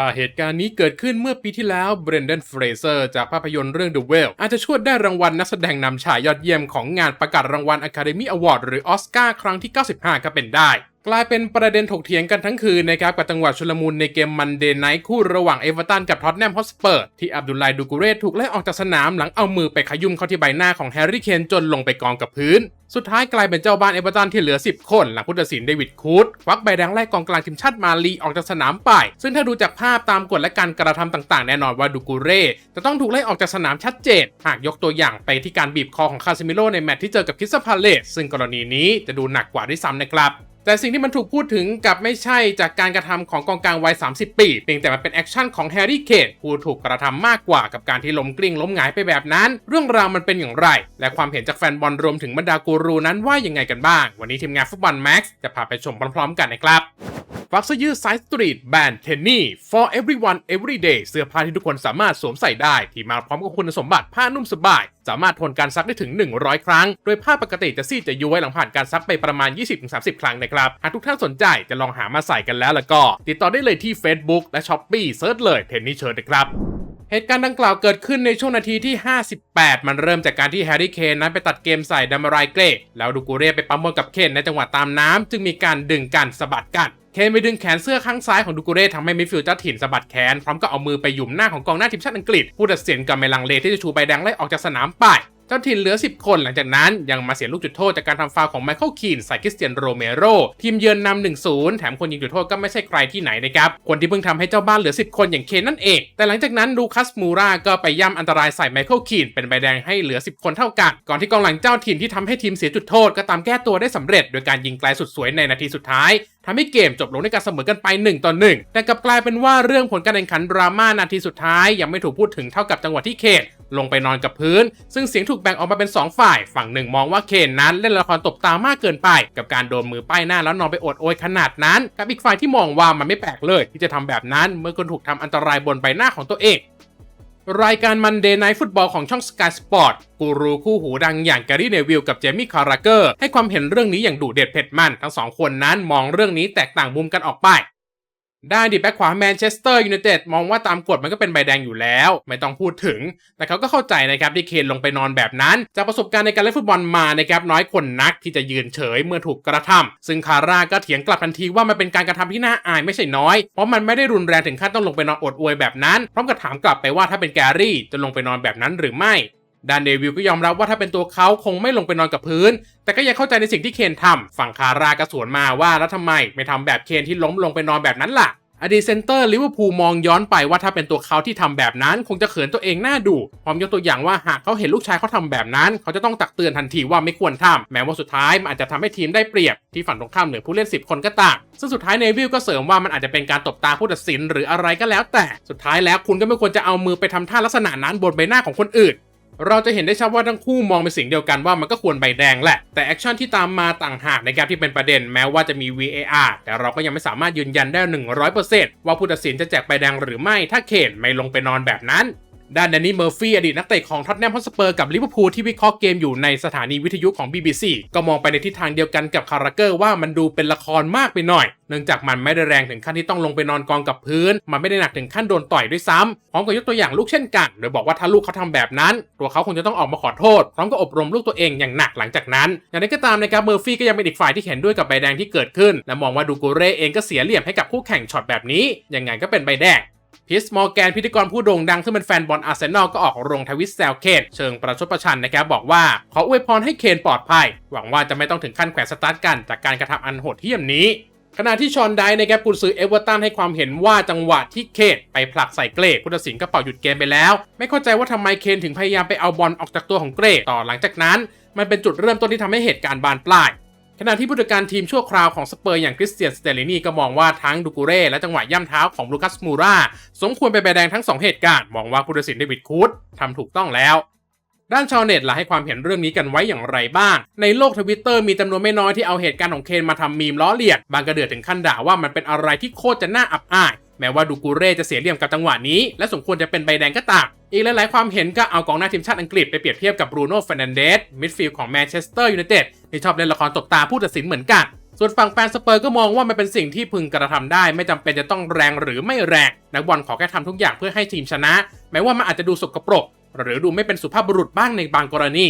ถ้าเหตุการณ์นี้เกิดขึ้นเมื่อปีที่แล้วเบรนเดนเฟรเซอร์จากภาพยนตร์เรื่อง The Whale อาจจะชวดได้รางวัลนักแสดงนำชายยอดเยี่ยมของงานประกาศรางวัล Academy Award หรือออสการ์ครั้งที่ 95 ก็เป็นได้ กลายเป็นประเด็นถกเถียงกันทั้งคืนนะครับกับจังหวะชุลมุนในเกมมันเดย์ไนท์คู่ระหว่างเอเวอร์ตันกับท็อตแนมฮอสเปอร์ที่อับดุลไลดูกูเรตถูกไล่ออกจากสนามหลังเอามือไปขยุ่มเข้าที่ใบหน้าของแฮร์รี่เคนจนลงไปกองกับพื้น สุดท้ายกลายเป็นเจ้าบ้านเอเวอร์ตันที่เหลือ 10 คนหลังผู้ตัดสินเดวิดคูดควักใบแดงไล่กองกลางทีมชาติมาลีออกจากสนามไป ซึ่งถ้าดูจากภาพตามกฎและการกระทำต่างๆ แน่นอนว่าดูกูเร่จะต้องถูกไล่ออกจากสนามชัดเจน หากยกตัวอย่างไปที่การบีบคอของคาซิมิโลในแมตช์ที่เจอกับคิสตัลพาเลสซึ่งกรณีนี้จะดูหนักกว่าด้วยซ้ำนะครับ แต่สิ่งที่มันถูกพูดถึงกับไม่ใช่จากการกระทำของกองกลางวัย 30 ปีเพียงแต่มันเป็นแอคชั่นของแฮร์รี่เคนผู้ถูกกระทำมากกว่ากับการที่ล้มกลิ้งล้มหงายไปแบบนั้น เรื่องราวมันเป็นอย่างไร และความเห็นจากแฟนบอลรวมถึงบรรดากูรูนั้นว่ายังไงกันบ้าง วันนี้ทีมงานฟุตบอลแม็กซ์จะพาไปชมพร้อมๆ กันนะครับฟักเสื้อยืดไซส์สตรีทแบรนด์เทนนี่ for everyone every day เสื้อผ้าที่ทุกคนสามารถสวมใส่ได้ ที่มาพร้อมกับคุณสมบัติผ้านุ่มสบาย สามารถทนการซักได้ถึง 100 ครั้ง โดยผ้าปกติจะซีดจะย้วยหลังผ่านการซักไปประมาณ 20-30 ครั้งนะครับ หากทุกท่านสนใจจะลองหามาใส่กันแล้วแล้วก็ ติดต่อได้เลยที่ Facebook และ s h อ p e e เซิร์ชเลยเทนนี่เชิญนะครับเหตุการณ์ดังกล่าวเกิดขึ้นในช่วงนาทีที่ 58 มันเริ่มจากการที่แฮร์รี่เคนนั้นไปตัดเกมใส่ดัมารายเกรแล้วดูกูเร่ไปปั๊มบอลกับเคนในจังหวะตามน้ำจึงมีการดึงกันสะบัดกัน เคนไปดึงแขนเสื้อข้างซ้ายของดูกูเร่ทำให้มิดฟิลด์เจ้าถิ่นสะบัดแขน พร้อมกับเอามือไปหยุมหน้าของกองหน้าทีมชาติอังกฤษ ผู้ตัดสินกับเมลังเลที่จะชูใบแดงไล่ออกจากสนามไป เจ้าถิ่นเหลือ 10 คนหลังจากนั้นยังมาเสียลูกจุดโทษจากการทำฟาวของไมเคิลคีนใส่คริสเตียนโรเมโรทีมเยือนนำ1-0แถมคนยิงจุดโทษก็ไม่ใช่ใครที่ไหนนะครับคนที่เพิ่งทำให้เจ้าบ้านเหลือ 10 คนอย่างเคนนั่นเอง แต่หลังจากนั้นลูคัสมูราก็ไปย่ำอันตรายใส่ไมเคิลคีนเป็นใบแดงให้เหลือ 10 คนเท่ากัน ก่อนที่กองหลังเจ้าถิ่นที่ทำให้ทีมเสียจุดโทษก็ตามแก้ตัวได้สำเร็จ โดยการยิงไกลสุดสวยในนาทีสุดท้ายทำให้เกมจบลงด้วยการเสมอกันไป1ต่อ1แต่กลับกลายเป็นว่าเรื่องผลการแข่งขันดราม่านาทีสุดท้าย ยังไม่ถูกพูดถึงเท่ากับจังหวะที่เคน ลงไปนอนกับพื้น ซึ่งเสียงถูกแบ่งออกมาเป็น 2 ฝ่าย ฝั่งหนึ่งมองว่าเคนนั้นเล่นละครตบตามากเกินไป กับการโดนมือป้ายหน้าแล้วนอนไปอดโอยขนาดนั้น กับอีกฝ่ายที่มองว่ามันไม่แปลกเลย ที่จะทำแบบนั้นเมื่อคนถูกทำอันตรายบนใบหน้าของตัวเองรายการมันเดย์ไนท์ฟุตบอลของช่อง Sky Sport กูรูคู่หูดังอย่างแกรี่เนวิลกับเจมี่คาราเกอร์ให้ความเห็นเรื่องนี้อย่างดุเด็ดเผ็ดมัน ทั้งสองคนนั้นมองเรื่องนี้แตกต่างมุมกันออกไป ด้านดีแบ็คขวาแมนเชสเตอร์ยูไนเต็ดมองว่าตามกฎมันก็เป็นใบแดงอยู่แล้ว ไม่ต้องพูดถึง แต่เขาก็เข้าใจนะครับที่เคนลงไปนอนแบบนั้น จากประสบการณ์ในการเล่นฟุตบอลมานะครับน้อยคนนักที่จะยืนเฉยเมื่อถูกกระทำซึ่งคาร่าก็เถียงกลับทันทีว่ามันเป็นการกระทำที่น่าอายไม่ใช่น้อย เพราะมันไม่ได้รุนแรงถึงขั้นต้องลงไปนอนอดอวยแบบนั้นพร้อมกับถามกลับไปว่าถ้าเป็นแกรี่จะลงไปนอนแบบนั้นหรือไม่ ดานเดวิลก็ยอมรับว่าถ้าเป็นตัวเขาคงไม่ลงไปนอนกับพื้น แต่ก็ยังเข้าใจในสิ่งที่เคนทำฝั่งคาราก็สวนมาว่าแล้วทำไมไม่ทำแบบเคนที่ล้มลงไปนอนแบบนั้นล่ะ อดีตเซนเตอร์ลิเวอร์พูลมองย้อนไปว่าถ้าเป็นตัวเขาที่ทำแบบนั้น คงจะเขินตัวเองหน้าดูพร้อมยกตัวอย่างว่าหากเขาเห็นลูกชายเขาทำแบบนั้น เขาจะต้องตักเตือนทันทีว่าไม่ควรทำแม้ว่าสุดท้ายมันอาจจะทำให้ทีมได้เปรียบที่ฝั่งตรงข้ามเหลือผู้เล่น 10 คนก็ตามซึ่งสุดท้ายเนวิลก็เสริมว่ามันอาจจะเป็นการตบตาผู้ตัดสินหรืออะไรก็แล้ว แต่สุดท้ายแล้วคุณก็ไม่ควรจะเอามือไปทำท่าลักษณะนั้นบนใบหน้าของคนอื่น เราจะเห็นได้ชัดว่าทั้งคู่มองเป็นสิ่งเดียวกันว่ามันก็ควรใบแดงแหละ แต่แอคชั่นที่ตามมาต่างหากนะครับที่เป็นประเด็นแม้ว่าจะมี VAR แต่เราก็ยังไม่สามารถยืนยันได้ 100%ว่าผู้ตัดสินจะแจกใบแดงหรือไม่ถ้าเขนไม่ลงไปนอนแบบนั้น ด้านแดนนี่เมอร์ฟี่อดีตนักเตะของท็อตแนมฮอสเปอร์กับลิเวอร์พูลที่วิเคราะห์เกมอยู่ในสถานีวิทยุของ BBC ก็มองไปในทิศทางเดียวกันกับคาราเกอร์ว่ามันดูเป็นละครมากไปหน่อย เนื่องจากมันไม่ได้แรงถึงขั้นที่ต้องลงไปนอนกองกับพื้น มันไม่ได้หนักถึงขั้นโดนต่อยด้วยซ้ำพร้อมกับยกตัวอย่างลูกเช่นกัน โดยบอกว่าถ้าลูกเขาทำแบบนั้น ตัวเขาคงจะต้องออกมาขอโทษ พร้อมกับอบรมลูกตัวเองอย่างหนักหลังจากนั้น อย่างไรก็ตามนะครับเมอร์ฟี่ก็ยังเป็นอีกฝ่ายที่เห็นด้วยกับใบแดงที่เกิดขึ้น และมองว่าดูกูเร่เองก็เสียเหลี่ยมให้กับคู่แข่งช็อตแบบนี้ยังไงก็เป็นใบแดง พิสมอร์แกนพิธีกรผู้โด่งดังซึ่งเป็นแฟนบอลอาร์เซนอลก็ออกโรงทวิตแซวเคนเชิงประชดประชันนะครับบอกว่า ขออวยพรให้เคนปลอดภัย หวังว่าจะไม่ต้องถึงขั้นแขวนสตาร์ทกันจากการกระทำอันโหดเหี้ยมนี้ขณะที่ชอนไดนะครับกุนซือเอเวอร์ตันให้ความเห็นว่าจังหวะที่เคนไปผลักใส่เกรกผู้ตัดสินก็เป่าหยุดเกมไปแล้ว ไม่เข้าใจว่าทำไมเคนถึงพยายามไปเอาบอลออกจากตัวของเกรกต่อหลังจากนั้น มันเป็นจุดเริ่มต้นที่ทำให้เหตุการณ์บานปลาย ขณะที่ผู้จัดการทีมชั่วคราวของสเปอร์อย่างคริสเตียนสเตลินีก็มองว่าทั้งดูกูเร่และจังหวะย่ำเท้าของลูคัสมูราสมควรเป็นใบแดงทั้ง 2 เหตุการณ์ มองว่าผู้ตัดสินเดวิดคูดทำถูกต้องแล้วด้านชาวเน็ตล่ะให้ความเห็นเรื่องนี้กันไว้อย่างไรบ้าง ในโลกทวิตเตอร์มีจำนวนไม่น้อยที่เอาเหตุการณ์ของเคนมาทำมีมล้อเลียน บางกระเดือดถึงขั้นด่าว่ามันเป็นอะไรที่โคตรจะน่าอับอาย แม้ว่าดูกูเร่จะเสียเหลี่ยมกับจังหวะนี้ และสมควรจะเป็นใบแดงก็ตามอีกหลายๆความเห็นก็เอากองหน้าทีมชาติอังกฤษไปเปรียบเทียบกับบรูโน่เฟรนันเดสมิดฟิลด์ของแมนเชสเตอร์ยูไนเต็ดที่ชอบเล่นละครตบตาผู้ตัดสินเหมือนกัน ส่วนฝั่งแฟนสเปอร์ก็มองว่ามันเป็นสิ่งที่พึงกระทำได้ ไม่จำเป็นจะต้องแรงหรือไม่แรง นักบอลขอแค่ทำทุกอย่างเพื่อให้ทีมชนะ แม้ว่ามันอาจจะดูสกปรก หรือดูไม่เป็นสุภาพบุรุษบ้างในบางกรณี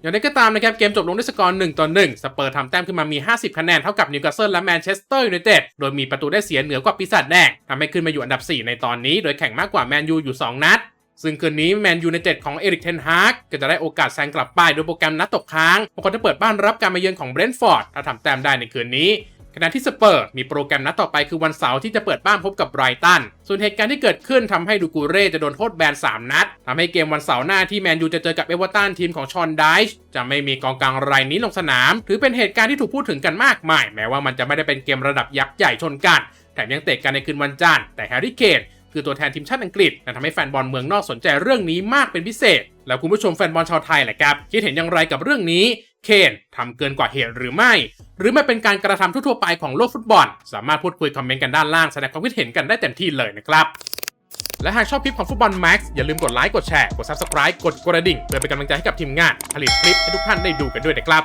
อย่างไรก็ตามนะครับเกมจบลงด้วยสกอร์1ต่อ1สเปอร์ทำแต้มขึ้นมามี 50 คะแนนเท่ากับนิวคาสเซิลและแมนเชสเตอร์ยูไนเต็ดโดยมีประตูได้เสียเหนือกว่าปีศาจแดงทำให้ขึ้นมาอยู่อันดับ 4 ในตอนนี้ โดยแข่งมากกว่าแมนยูอยู่ 2 นัด ซึ่งคืนนี้แมนยูในเต็ดของเอริกเทนฮากก็จะได้โอกาสแซงกลับไปโดยโปรแกรมนัดตกค้างพราะเขาจะเปิดบ้านรับการมาเยือนของเบรนท์ฟอร์ดถ้าทำแต้มได้ในคืนนี้ ขณะที่สเปอร์มีโปรแกรมนัดต่อไปคือวันเสาร์ที่จะเปิดบ้านพบกับไบรตัน ส่วนเหตุการณ์ที่เกิดขึ้นทำให้ดูกูเร่จะโดนโทษแบน 3 นัดทำให้เกมวันเสาร์หน้าที่แมนยูจะเจอกับเอเวอร์ตันทีมของชอนไดช์จะไม่มีกองกลางรายนี้ลงสนาม ถือเป็นเหตุการณ์ที่ถูกพูดถึงกันมากมาย แม้ว่ามันจะไม่ได้เป็นเกมระดับยักษ์ใหญ่ชนกัน แถมยังเตะกันในคืนวันจันทร์แต่แฮร์รี่เคน คือตัวแทนทีมชาติอังกฤษและทำให้แฟนบอลเมืองนอกสนใจเรื่องนี้มากเป็นพิเศษ แล้วคุณผู้ชมแฟนบอลชาวไทยแหละครับคิดเห็นอย่างไรกับเรื่องนี้เคนทำเกินกว่าเหตุหรือไม่ หรือมันเป็นการกระทำทั่วๆไปของโลกฟุตบอล สามารถพูดคุยคอมเมนต์กันด้านล่างแสดงความคิดเห็นกันได้เต็มที่เลยนะครับและหากชอบคลิปของฟุตบอลแม็กซ์อย่าลืมกดไลค์กดแชร์กด Subscribe กดกระดิ่งเพื่อเป็นกำลังใจให้กับทีมงาน ผลิตคลิปให้ทุกท่านได้ดูกันด้วยนะครับ